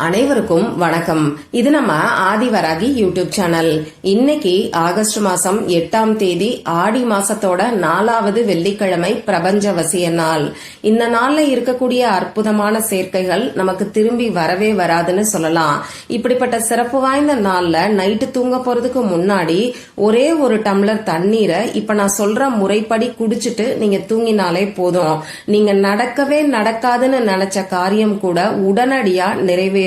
அனைவருக்கும் வணக்கம். இது நம்ம ஆதிவராகி யூடியூப் சேனல். இன்னைக்கு ஆகஸ்ட் மாசம் எட்டாம் தேதி ஆடி மாசத்தோட நாலாவது வெள்ளிக்கிழமை பிரபஞ்ச வசிய நாள். இந்த நாள்ல இருக்கக்கூடிய அற்புதமான சேர்க்கைகள் நமக்கு திரும்பி வரவே வராதுன்னு சொல்லலாம். இப்படிப்பட்ட சிறப்பு வாய்ந்த நாள்ல நைட்டு தூங்க போறதுக்கு முன்னாடி ஒரே ஒரு டம்ளர் தண்ணீரை இப்ப நான் சொல்ற முறைப்படி குடிச்சிட்டு நீங்க தூங்கினாலே போதும். நீங்க நடக்கவே நடக்காதுன்னு நினைச்ச காரியம் கூட உடனடியா நிறைவேறும்.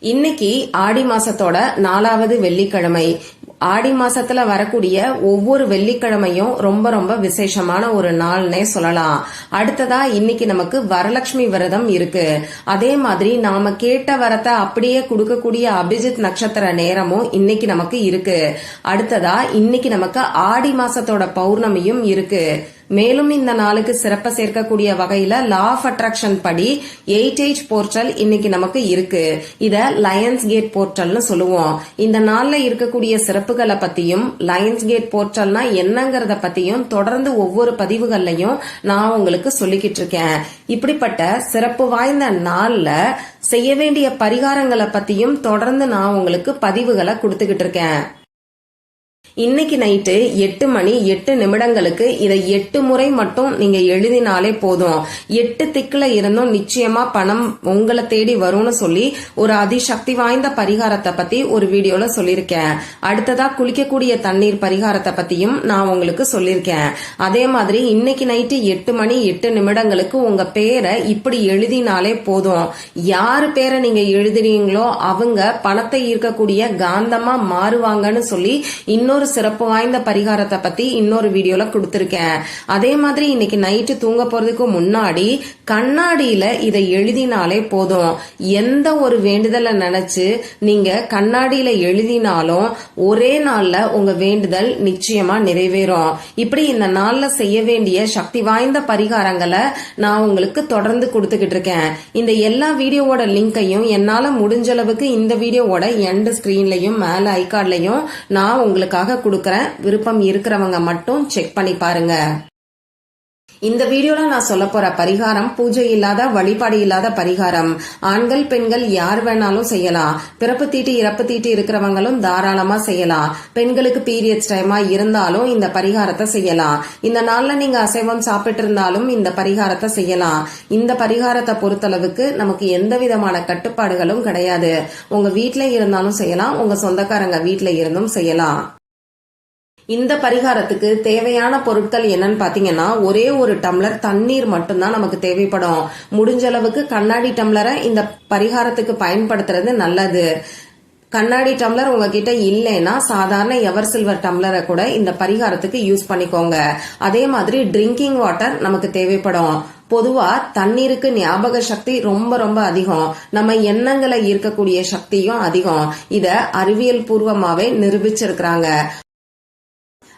இன்னைக்கு ஆடி மாசத்தோட நாலாவது வெள்ளிக்கிழமை. ஆடி மாசத்துல வரக்கூடிய ஒவ்வொரு வெள்ளிக்கிழமையும் ரொம்ப ரொம்ப விசேஷமான ஒரு நாள்னே சொல்லலாம். அடுத்ததா இன்னைக்கு நமக்கு வரலட்சுமி விரதம் இருக்கு. அதே மாதிரி நாம கேட்ட வரத்தை அப்படியே கொடுக்கக்கூடிய அபிஜித் நட்சத்திர நேரமும் இன்னைக்கு நமக்கு இருக்கு. அடுத்ததா இன்னைக்கு நமக்கு ஆடி மாசத்தோட பௌர்ணமியும் இருக்கு. மேலும் இந்த நாளுக்கு சிறப்ப சேர்க்கக்கூடிய வகையில லா ஆஃப் அட்ராக்ஷன் படி எயிட் எயிட் போர்ட்டல் இன்னைக்கு நமக்கு இருக்கு. இத லயன்ஸ் கேட் போர்ட்டல்னு சொல்லுவோம். இந்த நாள்ல இருக்கக்கூடிய சிறப்புகளை பத்தியும் லயன்ஸ் கேட் போர்ட்டல்னா என்னங்கறத பத்தியும் தொடர்ந்து ஒவ்வொரு பதிவுகள்லையும் நான் உங்களுக்கு சொல்லிக்கிட்டு இருக்கேன். இப்படிப்பட்ட சிறப்பு வாய்ந்த நாள்ல செய்ய வேண்டிய பரிகாரங்களை பத்தியும் தொடர்ந்து நான் உங்களுக்கு பதிவுகளை கொடுத்துக்கிட்டு இருக்கேன். இன்னைக்கு நைட்டு எட்டு மணி எட்டு நிமிடங்களுக்கு இதை எட்டு முறை மட்டும் நீங்க எழுதினாலே போதும். எட்டு திக்குல இருந்தும் நிச்சயமா பணம் உங்களை தேடி வரும்னு சொல்லி ஒரு அதிசக்தி வாய்ந்த பரிகாரத்தை பத்தி ஒரு வீடியோல சொல்லியிருக்கேன். அடுத்ததா குளிக்கக்கூடிய தண்ணீர் பரிகாரத்தை பத்தியும் நான் உங்களுக்கு சொல்லியிருக்கேன். அதே மாதிரி இன்னைக்கு நைட்டு எட்டு மணி எட்டு நிமிடங்களுக்கு உங்க பேரை இப்படி எழுதினாலே போதும். யாரு பேரை நீங்க எழுதுறீங்களோ அவங்க பணத்தை ஈர்க்கக்கூடிய காந்தமா மாறுவாங்கன்னு சொல்லி இன்னொரு சிறப்பு வாய்ந்த பரிகாரத்தை பத்தி இன்னொரு வீடியோல கொடுத்துருக்கேன். அதே மாதிரி இன்னைக்கு நைட்டு தூங்க போறதுக்கு முன்னாடி கண்ணாடியில இதை எழுதினாலே போதும். எந்த ஒரு வேண்டுதலை நினைச்சு நீங்க கண்ணாடியில எழுதினாலும் ஒரே நாள்ல உங்க வேண்டுதல் நிச்சயமா நிறைவேறும். இப்படி இந்த நாள்ல செய்ய வேண்டிய சக்தி வாய்ந்த பரிகாரங்களை நான் உங்களுக்கு தொடர்ந்து கொடுத்துக்கிட்டு இருக்கேன். இந்த எல்லா வீடியோவோட லிங்கையும் என்னால முடிஞ்ச அளவுக்கு இந்த வீடியோவோட எண்ட் ஸ்கிரீன்லயும் மேல ஐகார்ட்லயும் நான் உங்களுக்கு உங்களுக்காக கொடுக்கறேன். விருப்பம் இருக்கிறவங்க மட்டும் செக் பண்ணி பாருங்க. இந்த வீடியோல நான் சொல்ல போற பரிகாரம் பூஜை இல்லாத வழிபாடு இல்லாத பரிகாரம். ஆண்கள் பெண்கள் யார் வேணாலும் செய்யலாம். பிறப்பு தீட்டு இறப்பு தீட்டு இருக்கிறவங்களும் தாராளமா செய்யலாம். பெண்களுக்கு பீரியட்ஸ் டைமா இருந்தாலும் இந்த பரிகாரத்தை செய்யலாம். இந்த நாள்ல நீங்க அசைவம் சாப்பிட்டு இருந்தாலும் இந்த பரிகாரத்தை செய்யலாம். இந்த பரிகாரத்தை பொறுத்தளவுக்கு நமக்கு எந்த விதமான கட்டுப்பாடுகளும் கிடையாது. உங்க வீட்ல இருந்தாலும் செய்யலாம். உங்க சொந்தக்காரங்க வீட்ல இருந்தும் செய்யலாம். இந்த பரிகாரத்துக்கு தேவையான பொருட்கள் என்னன்னு பாத்தீங்கன்னா ஒரே ஒரு டம்ளர் தண்ணீர் மட்டும்தான் நமக்கு தேவைப்படும். முடிஞ்ச அளவுக்கு கண்ணாடி டம்ளரை இந்த பரிகாரத்துக்கு பயன்படுத்துறது நல்லது. கண்ணாடி டம்ளர் உங்ககிட்ட இல்லைன்னா சாதாரண எவர் சில்வர் டம்ளரை கூட இந்த பரிகாரத்துக்கு யூஸ் பண்ணிக்கோங்க. அதே மாதிரி ட்ரிங்கிங் வாட்டர் நமக்கு தேவைப்படும். பொதுவா தண்ணீருக்கு ஞாபக சக்தி ரொம்ப ரொம்ப அதிகம். நம்ம எண்ணங்களை ஈர்க்கக்கூடிய சக்தியும் அதிகம். இத அறிவியல் பூர்வமாவே நிரூபிச்சிருக்கிறாங்க.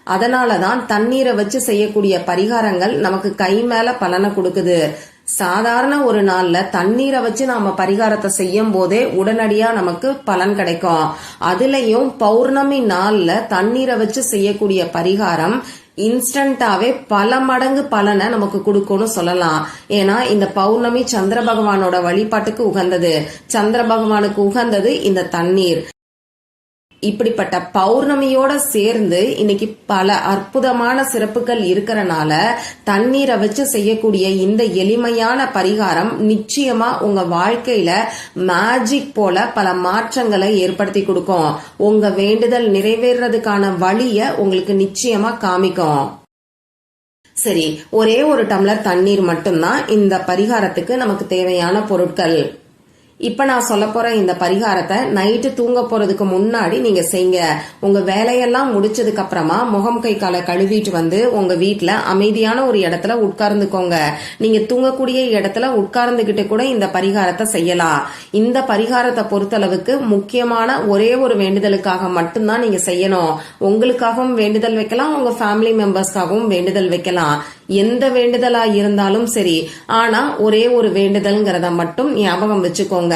அதனாலதான் தண்ணீரை வச்சு செய்யக்கூடிய பரிகாரங்கள் நமக்கு கை மேல பலனை கொடுக்குது. சாதாரண ஒரு நாள்ல தண்ணீரை வச்சு நாம பரிகாரத்தை செய்யும் போதே உடனடியா நமக்கு பலன் கிடைக்கும். அதுலயும் பௌர்ணமி நாள்ல தண்ணீரை வச்சு செய்யக்கூடிய பரிகாரம் இன்ஸ்டன்டாவே பல மடங்கு பலனை நமக்கு கொடுக்கும்னு சொல்லலாம். ஏன்னா இந்த பௌர்ணமி சந்திர பகவானோட வழிபாட்டுக்கு உகந்தது. சந்திர பகவானுக்கு உகந்தது இந்த தண்ணீர். இப்படிப்பட்ட பௌர்ணமியோட சேர்ந்து இன்னைக்கு பல அற்புதமான சிறப்புகள் இருக்கிறனால தண்ணீரை வச்சு செய்யக்கூடிய இந்த எளிமையான பரிகாரம் நிச்சயமா உங்க வாழ்க்கையில மேஜிக் போல பல மாற்றங்களை ஏற்படுத்தி கொடுக்கும். உங்க வேண்டுதல் நிறைவேறதுக்கான வழிய உங்களுக்கு நிச்சயமா காமிக்கும். சரி ஒரே ஒரு டம்ளர் தண்ணீர் மட்டும்தான் இந்த பரிகாரத்துக்கு நமக்கு தேவையான பொருட்கள். இப்போ நான் சொல்ல போற இந்த பரிகாரத்தை நைட்டு தூங்க போறதுக்கு முன்னாடி நீங்க செய்யுங்க. உங்க வேலையெல்லாம் முடிச்சதுக்கு அப்புறமா முகம் கை காலை கழுவிட்டு வந்து உங்க வீட்டில் அமைதியான ஒரு இடத்துல உட்கார்ந்துக்கோங்க. நீங்க தூங்கக்கூடிய இடத்துல உட்கார்ந்துகிட்டு கூட இந்த பரிகாரத்தை செய்யலாம். இந்த பரிகாரத்தை பொறுத்தளவுக்கு முக்கியமான ஒரே ஒரு வேண்டுதலுக்காக மட்டும்தான் நீங்க செய்யணும். உங்களுக்காகவும் வேண்டுதல் வைக்கலாம் உங்க ஃபேமிலி மெம்பர்ஸ்க்காகவும் வேண்டுதல் வைக்கலாம். எந்த வேண்டுதலா இருந்தாலும் சரி ஆனா ஒரே ஒரு வேண்டுதல்ங்கிறத மட்டும் ஞாபகம் வச்சுக்கோங்க.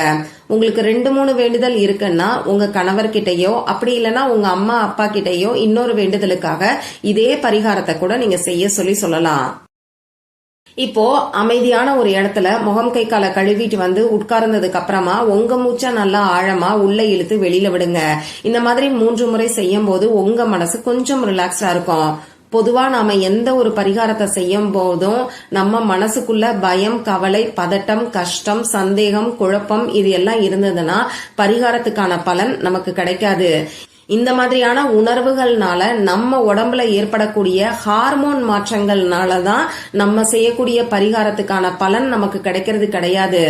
உங்களுக்கு ரெண்டு மூணு வேண்டுதல் இருக்குன்னா உங்க கணவர்கிட்டயோ அப்படி இல்லைன்னா உங்க அம்மா அப்பா கிட்டயோ இன்னொரு வேண்டுதலுக்காக இதே பரிகாரத்தை கூட நீங்க செய்ய சொல்லி சொல்லலாம். இப்போ அமைதியான ஒரு இடத்துல முகம் கை காலை கழுவிட்டு வந்து உட்கார்ந்ததுக்கு அப்புறமா உங்க மூச்சா நல்லா ஆழமா உள்ள இழுத்து வெளியில விடுங்க. இந்த மாதிரி மூன்று முறை செய்யும் போது உங்க மனசு கொஞ்சம் ரிலாக்ஸ்டா இருக்கும். பொதுவா நாம எந்த ஒரு பரிகாரத்தை செய்யும் போதும் நம்ம மனசுக்குள்ள பயம் கவலை பதட்டம் கஷ்டம் சந்தேகம் குழப்பம் இது எல்லாம் இருந்ததுன்னா பரிகாரத்துக்கான பலன் நமக்கு கிடைக்காது. இந்த மாதிரியான உணர்வுகள்னால நம்ம உடம்புல ஏற்படக்கூடிய ஹார்மோன் மாற்றங்கள்னால தான் நம்ம செய்யக்கூடிய பரிகாரத்துக்கான பலன் நமக்கு கிடைக்கிறது கிடையாது.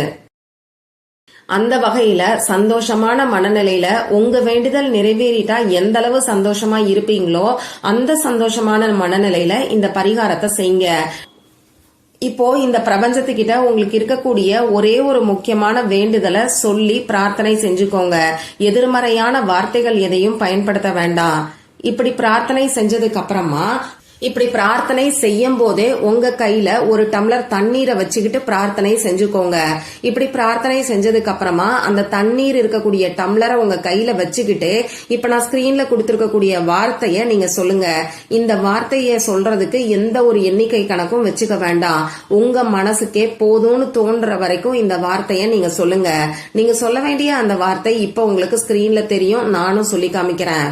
அந்த வகையில சந்தோஷமான மனநிலையில உங்க வேண்டுதல் நிறைவேறிட்டா எந்த அளவு சந்தோஷமா இருப்பீங்களோ அந்த சந்தோஷமான மனநிலையில இந்த பரிகாரத்தை செய்யுங்க. இப்போ இந்த பிரபஞ்சத்துக்கிட்ட உங்களுக்கு இருக்கக்கூடிய ஒரே ஒரு முக்கியமான வேண்டுதலை சொல்லி பிரார்த்தனை செஞ்சுக்கோங்க. எதிர்மறையான வார்த்தைகள் எதையும் பயன்படுத்த வேண்டாம். இப்படி பிரார்த்தனை செஞ்சதுக்கு அப்புறமா இப்படி பிரார்த்தனை செய்யும் போதே உங்க கையில ஒரு டம்ளர் தண்ணீரை வச்சுக்கிட்டு பிரார்த்தனை செஞ்சுக்கோங்க. இப்படி பிரார்த்தனை செஞ்சதுக்கு அப்புறமா அந்த தண்ணீர் இருக்கக்கூடிய டம்ளரை உங்க கையில வச்சுக்கிட்டு இப்ப நான் ஸ்கிரீன்ல கொடுத்திருக்கக்கூடிய வார்த்தைய நீங்க சொல்லுங்க. இந்த வார்த்தைய சொல்றதுக்கு எந்த ஒரு எண்ணிக்கை கணக்கும் வச்சுக்க வேண்டாம். உங்க மனசுக்கே போதும்னு தோன்ற வரைக்கும் இந்த வார்த்தைய நீங்க சொல்லுங்க. நீங்க சொல்ல வேண்டிய அந்த வார்த்தை இப்ப உங்களுக்கு ஸ்கிரீன்ல தெரியும். நானும் சொல்லி காமிக்கிறேன்.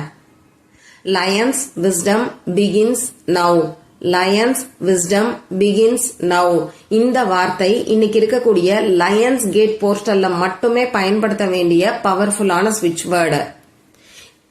Lions wisdom begins now lions wisdom begins now இந்த வார்த்தை இன்னைக்கு இருக்கக்கூடிய லயன்ஸ் கேட் போர்ட்டல்ல மட்டுமே பயன்படுத்த வேண்டிய பவர்ஃபுல்லான ஸ்விட்ச் வேர்டு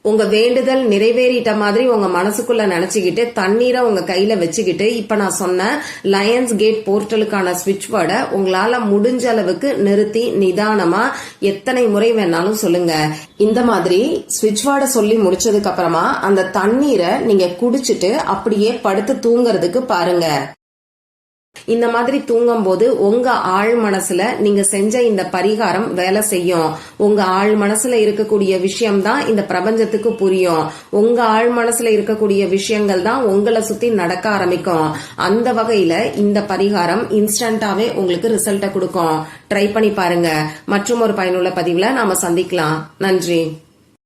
உங்க வேண்டுதல் நிறைவேறிட்ட மாதிரி உங்க மனசுக்குள்ள நினைச்சுக்கிட்டு தண்ணீரை உங்க கையில வச்சுக்கிட்டு இப்ப நான் சொன்ன லயன்ஸ் கேட் போர்ட்டலுக்கான ஸ்விட்ச் வேர்டை உங்களால முடிஞ்ச அளவுக்கு நிறுத்தி நிதானமா எத்தனை முறை வேணாலும் சொல்லுங்க. இந்த மாதிரி ஸ்விட்ச் வேர்டை சொல்லி முடிச்சதுக்கு அப்புறமா அந்த தண்ணீரை நீங்க குடிச்சிட்டு அப்படியே படுத்து தூங்குறதுக்கு பாருங்க. இந்த மாதிரி தூங்கும் போது உங்க ஆழ் மனசுல நீங்க செஞ்ச இந்த பரிகாரம் வேலை செய்யும். உங்க ஆழ் மனசுல இருக்கக்கூடிய விஷயம் தான் இந்த பிரபஞ்சத்துக்கு புரியும். உங்க ஆழ் மனசுல இருக்கக்கூடிய விஷயங்கள் தான் உங்களை சுத்தி நடக்க ஆரம்பிக்கும். அந்த வகையில இந்த பரிகாரம் இன்ஸ்டன்டாவே உங்களுக்கு ரிசல்ட்டை கொடுக்கும். ட்ரை பண்ணி பாருங்க. மற்றும் ஒரு பயனுள்ள பதிவுல நாம சந்திக்கலாம். நன்றி.